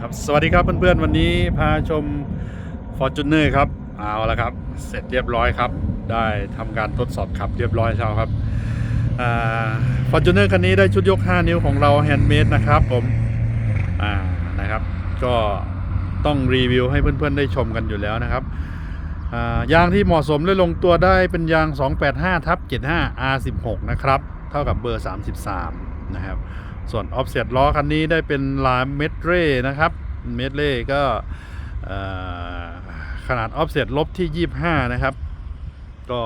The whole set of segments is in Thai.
นะครับสวัสดีครับเพื่อนๆวันนี้พาชม Fortuner ครับเอาละครับ เสร็จเรียบร้อยครับ ได้ทำการทดสอบขับเรียบร้อยเช้าครับฟอร์จูเนอร์คันนี้ได้ชุดยก 5 นิ้วของเราแฮนด์เมดนะครับผมอ่านะครับก็ต้องรีวิวให้เพื่อนๆได้ชมกันอยู่แล้วนะครับยางที่เหมาะสมและลงตัวได้เป็นยาง 285ทับ75 R16 นะครับ เท่ากับเบอร์ 33 นะครับ ส่วน offset ล้อคันนี้ได้เป็นลายเมตเร่นะครับเมตเร่ก็ขนาด offset ลบที่ 25 นะครับ ก็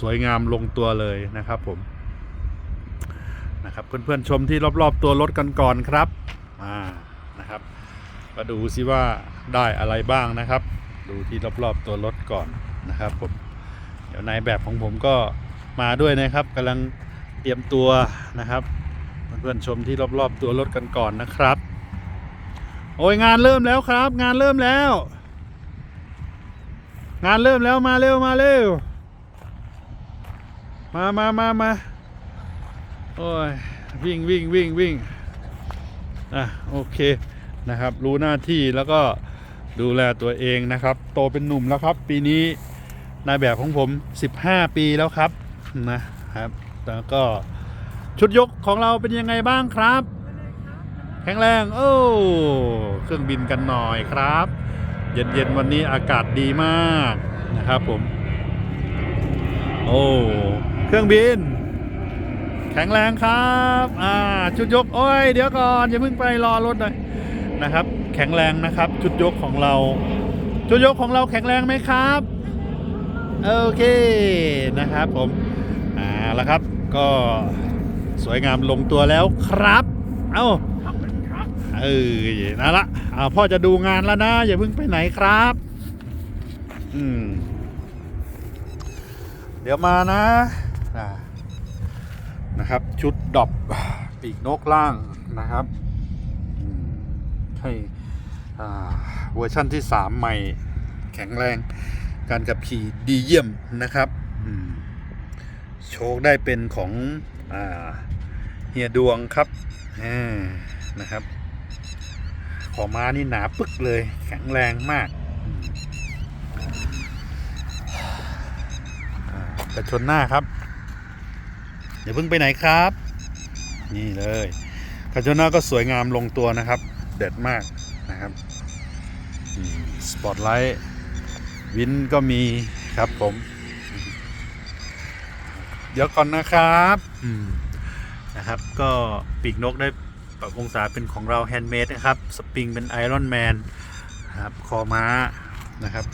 สวยงามลงตัวเลยนะครับผมนะครับเพื่อนๆชมที่รอบๆตัวรถกันก่อนครับอ่านะครับมาดูซิว่าได้อะไรบ้างนะครับ ดูที่รอบๆตัวรถก่อนนะครับผมเดี๋ยวนายแบบของผมก็มาด้วยนะครับกำลังเตรียมตัวนะครับ เพื่อนๆชมที่รอบๆตัวรถกันก่อนนะครับ โอ้ยงานเริ่มแล้วครับ งานเริ่มแล้ว งานเริ่มแล้วมาเร็วมาเร็วมามามามาโอ้ยวิ่งวิ่งวิ่งวิ่งอะโอเคนะครับ รู้หน้าที่แล้วก็ดูแลตัวเองนะครับ โตเป็นหนุ่มแล้วครับ ปีนี้นายแบบของผม 15 ปีแล้วครับนะครับแล้วก็ ชุดยกของเราเป็นยังไงบ้างครับ แข็งแรงโอ้เครื่องบินกันหน่อยครับ เย็นๆวันนี้อากาศดีมากนะครับผม โอ้เครื่องบิน แข็งแรงครับอ่าชุดยกโอ้ยเดี๋ยวก่อนอย่าเพิ่งไปรอรถหน่อยนะครับ แข็งแรงนะครับ ชุดยกของเรา ชุดยกของเราแข็งแรงไหมครับโอเคนะครับผมอ่าแล้วครับก็ สวยงามลงตัวแล้วครับ เอ้าเออนั่นละอ่าพ่อจะดูงานแล้วนะ อย่าเพิ่งไปไหนครับ อืม เดี๋ยวมานะนะครับ ชุดดอบปีกนกล่างนะครับให้เวอร์ชั่นที่ 3 ใหม่แข็งแรงการขับขี่ดีเยี่ยมนะครับโชคได้เป็นของอา ฮียดวงครับนะครับ ขอม้านี่หนาปึกเลย แข็งแรงมากอืมอ่ชนหน้าครับอย่าเพิ่งไปไหนครับ นี่เลยกระชนหน้าก็สวยงามลงตัวนะครับ เด็ดมากนะครับสปอตไลท์วินก็มีครับผม เดี๋ยวก่อนนะครับ อืม นะครับ ก็ปีกนกได้ปรับองศาเป็นของเราแฮนด์เมดนะครับ สปริงเป็นไอรอนแมนนะครับคอม้านะครับ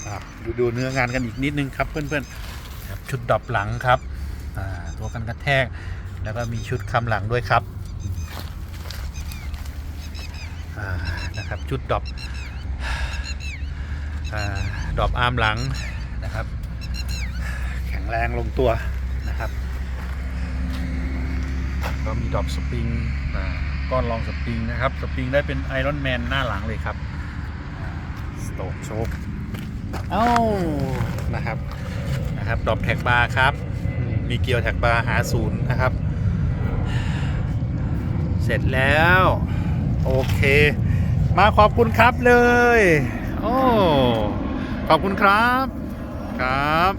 ดูดูเนื้องานกันอีกนิดนึงครับเพื่อนๆชุดดับหลังครับตัวกันกระแทก แล้วก็มีชุดคำหลังด้วยครับนะครับชุดดรอปอ่าดรอปอาร์มหลังนะครับ แข็งแรงลงตัวนะครับ ก็มีดรอปสปริงอ่าก้อนรองสปริงนะครับ สปริงได้เป็นไอรอนแมนหน้าหลังเลยครับสโตกโชคเอ้านะครับนะครับดรอปแท็กบาร์ครับอืมมีเกียวแท็กบาร์หาศูนย์นะครับ เสร็จแล้ว โอเค มาขอบคุณครับเลย โอ้ขอบคุณครับครับ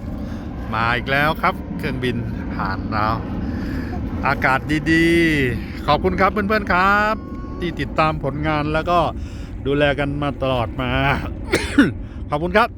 มาอีกแล้วครับเครื่องบินผ่านเรา อากาศดีๆ ขอบคุณครับเพื่อนๆครับ ที่ติดตามผลงานแล้วก็ดูแลกันมาตลอดมา ขอบคุณครับ